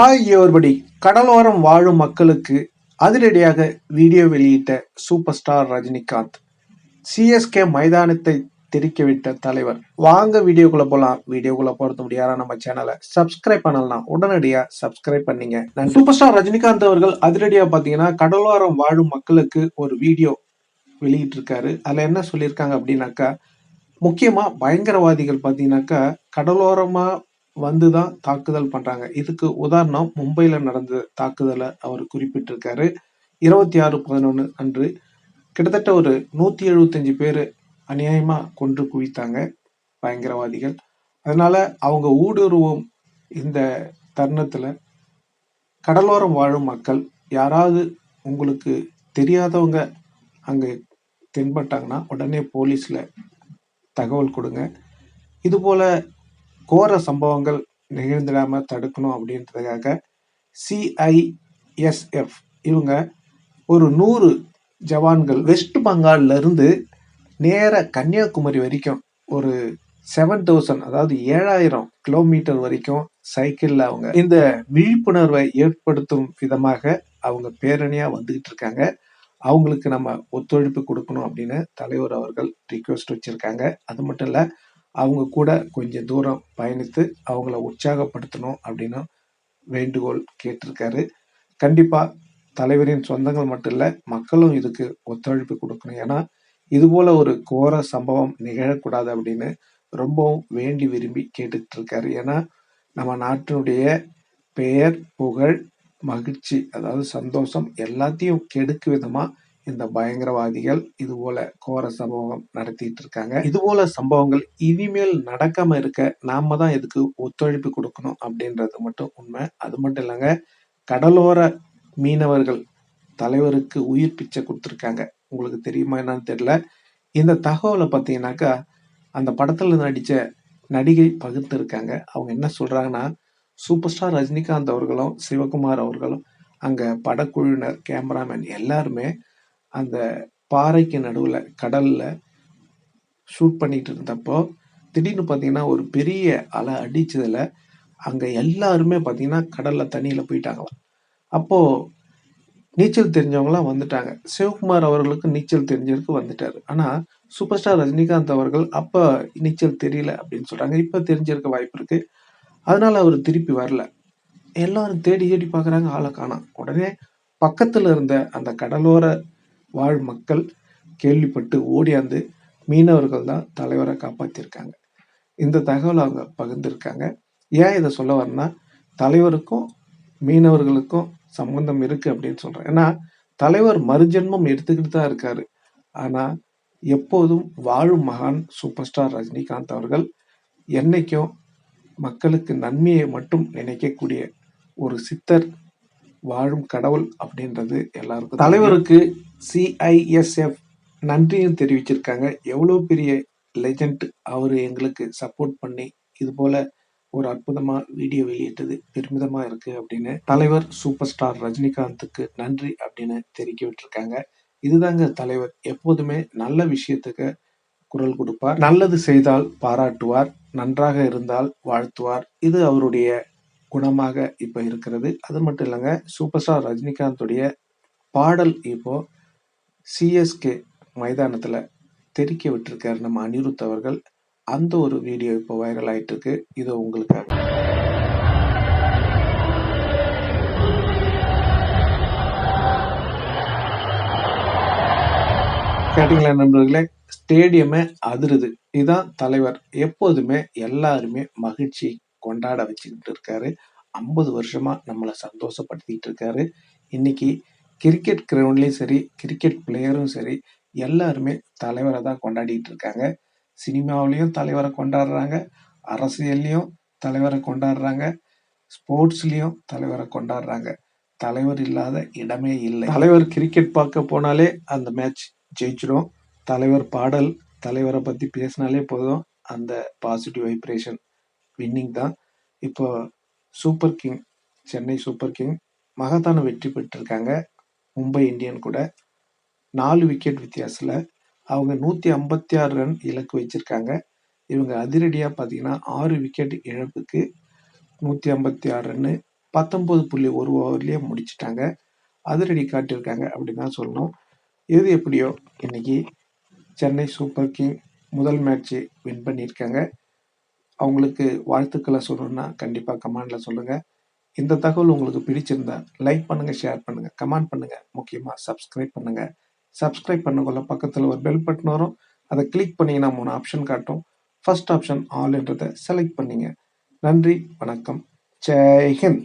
ஆகியோர்படி கடலோரம் வாழும் மக்களுக்கு அதிரடியாக வீடியோ வெளியிட்ட சூப்பர் ஸ்டார் ரஜினிகாந்த் சிஎஸ்கே மைதானத்தை தெரிக்கவிட்ட தலைவர். வாங்க வீடியோக்குள்ள போலாம். வீடியோக்குள்ள போறது முடியாத நம்ம சேனலை சப்ஸ்கிரைப் பண்ணலாம் உடனடியா சப்ஸ்கிரைப் பண்ணீங்க. சூப்பர் ஸ்டார் ரஜினிகாந்த் அவர்கள் அதிரடியா பாத்தீங்கன்னா கடலோரம் வாழும் மக்களுக்கு ஒரு வீடியோ வெளியிட்டிருக்காரு. அதுல என்ன சொல்லியிருக்காங்க அப்படின்னாக்கா முக்கியமா பயங்கரவாதிகள் பாத்தீங்கன்னாக்கா கடலோரமா வந்து தான் தாக்குதல் பண்றாங்க. இதுக்கு உதாரணம் மும்பையில நடந்த தாக்குதலை அவர் குறிப்பிட்டிருக்காரு. இருபத்தி ஆறு பதினொன்று அன்று கிட்டத்தட்ட ஒரு நூத்தி எழுபத்தஞ்சு பேர் அநியாயமா கொன்று குவித்தாங்க பயங்கரவாதிகள். அதனால அவங்க ஊடுருவும் இந்த தருணத்துல கடலோரம் வாழும் மக்கள் யாராவது உங்களுக்கு தெரியாதவங்க அங்க தென்பட்டாங்கன்னா உடனே போலீஸ்ல தகவல் கொடுங்க. இது போல கோர சம்பவங்கள் நிகழ்ந்துடாமல் தடுக்கணும் அப்படின்றதுக்காக சிஐஎஸ்எஃப் இவங்க ஒரு நூறு ஜவான்கள் வெஸ்ட் பெங்கால்ல இருந்து நேர கன்னியாகுமரி வரைக்கும் ஒரு செவன் தௌசண்ட் அதாவது ஏழாயிரம் கிலோமீட்டர் வரைக்கும் சைக்கிளில் அவங்க இந்த விழிப்புணர்வை ஏற்படுத்தும் விதமாக அவங்க பேரணியாக வந்துகிட்டு இருக்காங்க. அவங்களுக்கு நம்ம ஒத்துழைப்பு கொடுக்கணும் அப்படின்னு தலைவர் அவர்கள் ரிக்வெஸ்ட் வச்சுருக்காங்க. அது மட்டும் இல்லை அவங்க கூட கொஞ்சம் தூரம் பயணித்து அவங்கள உற்சாகப்படுத்தணும் அப்படின்னு வேண்டுகோள் கேட்டிருக்காரு. கண்டிப்பாக தலைவரின் சொந்தங்கள் மட்டும் இல்லை மக்களும் இதுக்கு ஒத்துழைப்பு கொடுக்கணும். ஏன்னா இது போல ஒரு கோர சம்பவம் நிகழக்கூடாது அப்படின்னு ரொம்பவும் வேண்டி விரும்பி கேட்டுட்டு இருக்காரு ஏன்னா நம்ம நாட்டினுடைய பெயர் புகழ் மகிழ்ச்சி அதாவது சந்தோஷம் எல்லாத்தையும் கெடுக்கு விதமாக இந்த பயங்கரவாதிகள் இது போல கோர சம்பவம் நடத்திட்டு இருக்காங்க இது போல சம்பவங்கள் இனிமேல் நடக்காம இருக்க நாம தான் இதுக்கு ஒத்துழைப்பு கொடுக்கணும் அப்படின்றது மட்டும் உண்மை. அது மட்டும் இல்லைங்க கடலோர மீனவர்கள் தலைவருக்கு உயிர் பிச்சை கொடுத்துருக்காங்க. உங்களுக்கு தெரியுமா என்னன்னு தெரியல. இந்த தகவலை பார்த்தீங்கன்னாக்கா அந்த படத்தில் நடித்த நடிகை பகிர்ந்துருக்காங்க. அவங்க என்ன சொல்கிறாங்கன்னா சூப்பர் ஸ்டார் ரஜினிகாந்த் அவர்களும் சிவகுமார் அவர்களும் அங்கே படக்குழுவினர் கேமராமேன் எல்லாருமே அந்த பாறைக்கு நடுவில் கடலில் ஷூட் பண்ணிட்டு இருந்தப்போ திடீர்னு பார்த்தீங்கன்னா ஒரு பெரிய அலை அடித்ததில் அங்கே எல்லாருமே பார்த்தீங்கன்னா கடலில் தண்ணியில் போயிட்டாங்களாம். அப்போது நீச்சல் தெரிஞ்சவங்களாம் வந்துட்டாங்க. சிவகுமார் அவர்களுக்கு நீச்சல் தெரிஞ்சவருக்கு வந்துட்டார். ஆனால் சூப்பர் ஸ்டார் ரஜினிகாந்த் அவர்கள் அப்போ நீச்சல் தெரியல அப்படின்னு சொல்கிறாங்க இப்போ தெரிஞ்சிருக்க வாய்ப்பு இருக்குது அதனால் அவர் திருப்பி வரல. எல்லாரும் தேடி தேடி பார்க்குறாங்க ஆளை காணாம். உடனே பக்கத்தில் இருந்த அந்த கடலோர வாழ் மக்கள் கேள்விப்பட்டு ஓடியாந்து மீனவர்கள் தான் தலைவரை காப்பாற்றியிருக்காங்க இந்த தகவலை அவங்க பகிர்ந்திருக்காங்க. ஏன் இதை சொல்ல வரேன்னா தலைவருக்கும் மீனவர்களுக்கும் சம்பந்தம் இருக்குது அப்படின்னு சொல்கிறேன் ஏன்னா தலைவர் மறுஜென்மம் எடுத்துக்கிட்டு தான் இருக்காரு. ஆனால் எப்போதும் வாழும் மகான் சூப்பர் ஸ்டார் ரஜினிகாந்த் அவர்கள் என்னைக்கும் மக்களுக்கு நன்மையை மட்டும் நினைக்கக்கூடிய ஒரு சித்தர் வாழும் கடவுள் அப்படின்றது எல்லாருக்கும் தலைவருக்கு சிஐஎஸ்எஃப் நன்றியும் தெரிவிச்சிருக்காங்க. எவ்வளோ பெரிய லெஜண்ட் அவர் எங்களுக்கு சப்போர்ட் பண்ணி இது போல ஒரு அற்புதமா வீடியோ வெளியிட்டது. பெருமிதமா இருக்கு அப்படின்னு தலைவர் சூப்பர் ஸ்டார் ரஜினிகாந்துக்கு நன்றி அப்படின்னு தெரிவிக்க விட்டுருக்காங்க. இதுதாங்க தலைவர். எப்போதுமே நல்ல விஷயத்துக்கு குரல் கொடுப்பார். நல்லது செய்தால் பாராட்டுவார். நன்றாக இருந்தால் வாழ்த்துவார். இது அவருடைய குணமாக இப்ப இருக்கிறது. அது மட்டும் இல்லைங்க சூப்பர் ஸ்டார் ரஜினிகாந்துடைய பாடல் இப்போ சிஎஸ்கே மைதானத்துல தெரிக்க விட்டுருக்காரு நம்ம அனிருத் அவர்கள். அந்த ஒரு வீடியோ இப்போ வைரல் ஆயிட்டு இருக்கு இது உங்களுக்காக. கேட்டீங்களா நண்பர்களே ஸ்டேடியமே அதிருது. இதுதான் தலைவர். எப்போதுமே எல்லாருமே மகிழ்ச்சி கொண்டாட வச்சுக்கிட்டு இருக்காரு. ஐம்பது வருஷமா நம்மளை சந்தோஷப்படுத்திட்டு இருக்காரு. இன்னைக்கு கிரிக்கெட் கிரவுண்ட்லேயும் சரி கிரிக்கெட் பிளேயரும் சரி எல்லாருமே தலைவரை தான் கொண்டாடிட்டு இருக்காங்க. சினிமாவிலையும் தலைவரை கொண்டாடுறாங்க. அரசியல்லையும் தலைவரை கொண்டாடுறாங்க. ஸ்போர்ட்ஸ்லேயும் தலைவரை கொண்டாடுறாங்க. தலைவர் இல்லாத இடமே இல்லை. தலைவர் கிரிக்கெட் பார்க்க போனாலே அந்த மேட்ச் ஜெயிச்சிடும் தலைவர் பாடல் தலைவரை பற்றி பேசினாலே போதும். அந்த பாசிட்டிவ் வைப்ரேஷன் வின்னிங் தான். இப்போ super king Chennai super king மகத்தான வெற்றி பெற்றிருக்காங்க. மும்பை இந்தியன் கூட. நாலு விக்கெட் வித்தியாசத்தில் அவங்க நூற்றி ஐம்பத்தி ஆறு ரன் இலக்கு வச்சுருக்காங்க. இவங்க அதிரடியாக பார்த்தீங்கன்னா ஆறு விக்கெட் இழப்புக்கு நூற்றி ஐம்பத்தி ஆறு ரன்னு பத்தொம்பது புள்ளி ஒரு ஓவர்லேயே முடிச்சிட்டாங்க. அதிரடி காட்டியிருக்காங்க அப்படின்னு தான் சொல்லணும். எது எப்படியோ இன்னைக்கு சென்னை சூப்பர் கிங் முதல் மேட்ச்சு வின் பண்ணியிருக்காங்க. அவங்களுக்கு வாழ்த்துக்களை சொல்லணும்னா கண்டிப்பாக கமெண்டில் சொல்லுங்கள் இந்த தகவல் உங்களுக்கு பிடிச்சிருந்தா லைக் பண்ணுங்கள் ஷேர் பண்ணுங்கள் கமெண்ட் பண்ணுங்கள் முக்கியமாக சப்ஸ்கிரைப் பண்ணுங்கள் சப்ஸ்கிரைப் பண்ணக்குள்ள பக்கத்தில் ஒரு பெல் பட்டன் வரும். அதை கிளிக் பண்ணிங்கன்னா மூணு ஆப்ஷன் காட்டும். ஃபர்ஸ்ட் ஆப்ஷன் ஆல்ன்றதை செலக்ட் பண்ணிங்க. நன்றி வணக்கம். ஜெய்ஹிந்த்